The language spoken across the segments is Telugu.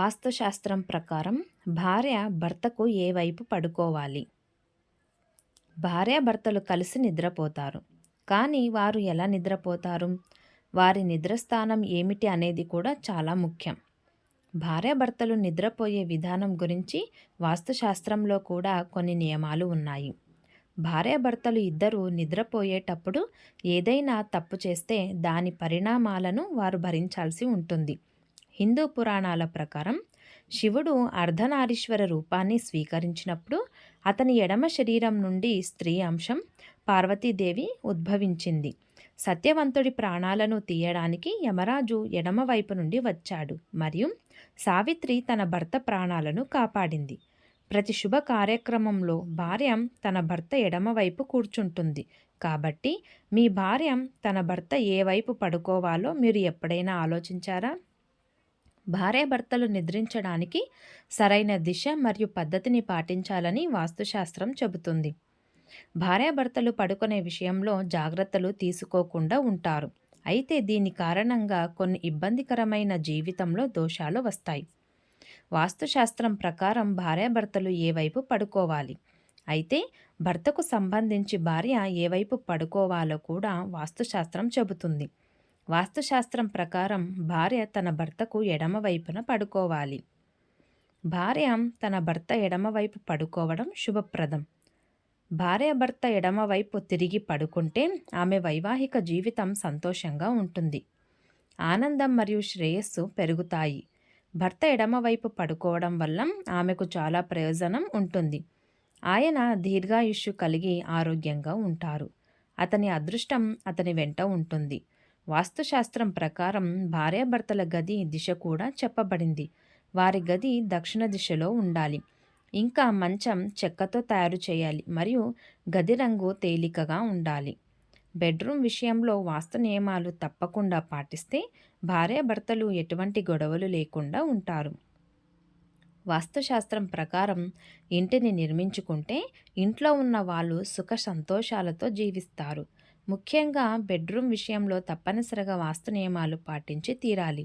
వాస్తుశాస్త్రం ప్రకారం భార్య భర్తకు ఏ వైపు పడుకోవాలి? భార్యాభర్తలు కలిసి నిద్రపోతారు. కానీ వారు ఎలా నిద్రపోతారు? వారి నిద్రస్థానం ఏమిటి అనేది కూడా చాలా ముఖ్యం. భార్యాభర్తలు నిద్రపోయే విధానం గురించి వాస్తుశాస్త్రంలో కూడా కొన్ని నియమాలు ఉన్నాయి. భార్యాభర్తలు ఇద్దరూ నిద్రపోయేటప్పుడు ఏదైనా తప్పు చేస్తే దాని పరిణామాలను వారు భరించాల్సి ఉంటుంది. హిందూ పురాణాల ప్రకారం శివుడు అర్ధనారీశ్వర రూపాన్ని స్వీకరించినప్పుడు అతని ఎడమ శరీరం నుండి స్త్రీ అంశం పార్వతీదేవి ఉద్భవించింది. సత్యవంతుడి ప్రాణాలను తీయడానికి యమరాజు ఎడమవైపు నుండి వచ్చాడు మరియు సావిత్రి తన భర్త ప్రాణాలను కాపాడింది. ప్రతి శుభ కార్యక్రమంలో భార్య తన భర్త ఎడమవైపు కూర్చుంటుంది. కాబట్టి మీ భార్య తన భర్త ఏ వైపు పడుకోవాలో మీరు ఎప్పుడైనా ఆలోచించారా? భార్యాభర్తలు నిద్రించడానికి సరైన దిశ మరియు పద్ధతిని పాటించాలని వాస్తుశాస్త్రం చెబుతుంది. భార్యాభర్తలు పడుకునే విషయంలో జాగ్రత్తలు తీసుకోకుండా ఉంటారు. అయితే దీని కారణంగా కొన్ని ఇబ్బందికరమైన జీవితంలో దోషాలు వస్తాయి. వాస్తుశాస్త్రం ప్రకారం భార్యాభర్తలు ఏ వైపు పడుకోవాలి? అయితే భర్తకు సంబంధించి భార్య ఏ వైపు పడుకోవాలో కూడా వాస్తుశాస్త్రం చెబుతుంది. వాస్తుశాస్త్రం ప్రకారం భార్య తన భర్తకు ఎడమ వైపున పడుకోవాలి. భార్య తన భర్త ఎడమవైపు పడుకోవడం శుభప్రదం. భార్య భర్త ఎడమవైపు తిరిగి పడుకుంటే ఆమె వైవాహిక జీవితం సంతోషంగా ఉంటుంది. ఆనందం మరియు శ్రేయస్సు పెరుగుతాయి. భర్త ఎడమవైపు పడుకోవడం వల్ల ఆమెకు చాలా ప్రయోజనం ఉంటుంది. ఆయన దీర్ఘాయుష్యు కలిగి ఆరోగ్యంగా ఉంటారు. అతని అదృష్టం అతని వెంట ఉంటుంది. వాస్తుశాస్త్రం ప్రకారం భార్యాభర్తల గది దిశ కూడా చెప్పబడింది. వారి గది దక్షిణ దిశలో ఉండాలి. ఇంకా మంచం చెక్కతో తయారు చేయాలి మరియు గది రంగు తేలికగా ఉండాలి. బెడ్రూమ్ విషయంలో వాస్తు నియమాలు తప్పకుండా పాటిస్తే భార్యాభర్తలు ఎటువంటి గొడవలు లేకుండా ఉంటారు. వాస్తుశాస్త్రం ప్రకారం ఇంటిని నిర్మించుకుంటే ఇంట్లో ఉన్న వాళ్ళు సుఖ సంతోషాలతో జీవిస్తారు. ముఖ్యంగా బెడ్రూమ్ విషయంలో తప్పనిసరిగా వాస్తు నియమాలు పాటించి తీరాలి.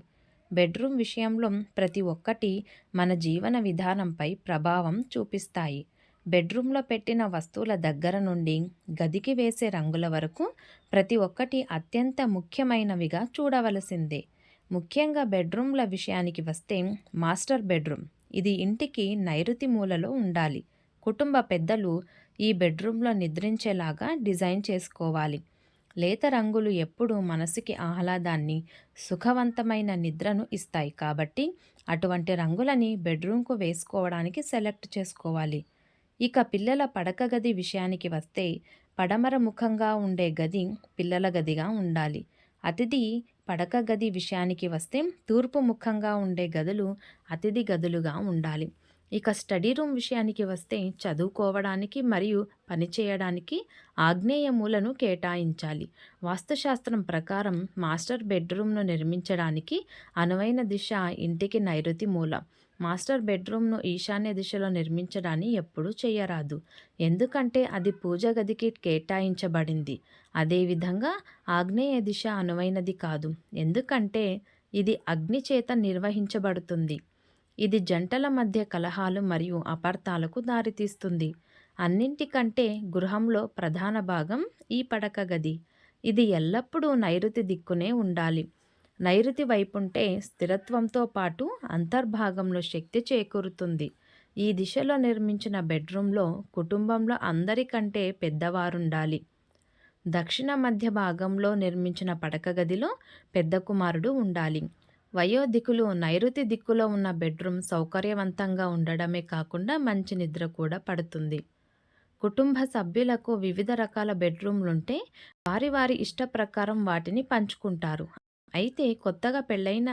బెడ్రూమ్ విషయంలో ప్రతి ఒక్కటి మన జీవన విధానంపై ప్రభావం చూపిస్తాయి. బెడ్రూమ్లో పెట్టిన వస్తువుల దగ్గర నుండి గదికి వేసే రంగుల వరకు ప్రతి ఒక్కటి అత్యంత ముఖ్యమైనవిగా చూడవలసిందే. ముఖ్యంగా బెడ్రూమ్ల విషయానికి వస్తే మాస్టర్ బెడ్రూమ్. ఇది ఇంటికి నైరుతి మూలలో ఉండాలి. కుటుంబ పెద్దలు ఈ బెడ్రూమ్లో నిద్రించేలాగా డిజైన్ చేసుకోవాలి. లేత రంగులు ఎప్పుడూ మనసుకి ఆహ్లాదాన్ని సుఖవంతమైన నిద్రను ఇస్తాయి కాబట్టి అటువంటి రంగులని బెడ్రూమ్కు వేసుకోవడానికి సెలెక్ట్ చేసుకోవాలి. ఇక పిల్లల పడక గది విషయానికి వస్తే పడమర ముఖంగా ఉండే గది పిల్లల గదిగా ఉండాలి. అతిథి పడక గది విషయానికి వస్తే తూర్పు ముఖంగా ఉండే గదులు అతిథి గదులుగా ఉండాలి. ఇక స్టడీ రూమ్ విషయానికి వస్తే చదువుకోవడానికి మరియు పనిచేయడానికి ఆగ్నేయ మూలను కేటాయించాలి. వాస్తుశాస్త్రం ప్రకారం మాస్టర్ బెడ్రూమ్ను నిర్మించడానికి అనువైన దిశ ఇంటికి నైరుతి మూల. మాస్టర్ బెడ్రూమ్ను ఈశాన్య దిశలో నిర్మించడాన్ని ఎప్పుడూ చేయరాదు. ఎందుకంటే అది పూజ గదికి కేటాయించబడింది. అదేవిధంగా ఆగ్నేయ దిశ అనువైనది కాదు. ఎందుకంటే ఇది అగ్ని చేత నిర్వహించబడుతుంది. ఇది జంటల మధ్య కలహాలు మరియు అపార్థాలకు దారితీస్తుంది. అన్నింటికంటే గృహంలో ప్రధాన భాగం ఈ పడక గది. ఇది ఎల్లప్పుడూ నైరుతి దిక్కునే ఉండాలి. నైరుతి వైపుంటే స్థిరత్వంతో పాటు అంతర్భాగంలో శక్తి చేకూరుతుంది. ఈ దిశలో నిర్మించిన బెడ్రూమ్లో కుటుంబంలో అందరికంటే పెద్దవారుండాలి. దక్షిణ మధ్య భాగంలో నిర్మించిన పడక గదిలో పెద్ద కుమారుడు ఉండాలి. వయోధికులు నైరుతి దిక్కులో ఉన్న బెడ్రూమ్ సౌకర్యవంతంగా ఉండడమే కాకుండా మంచి నిద్ర కూడా పడుతుంది. కుటుంబ సభ్యులకు వివిధ రకాల బెడ్రూమ్లుంటే వారి వారి ఇష్ట ప్రకారం వాటిని పంచుకుంటారు. అయితే కొత్తగా పెళ్ళైన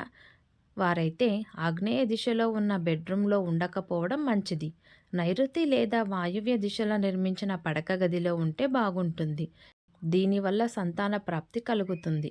వారైతే ఆగ్నేయ దిశలో ఉన్న బెడ్రూమ్లో ఉండకపోవడం మంచిది. నైరుతి లేదా వాయువ్య దిశలో నిర్మించిన పడక గదిలో ఉంటే బాగుంటుంది. దీనివల్ల సంతాన ప్రాప్తి కలుగుతుంది.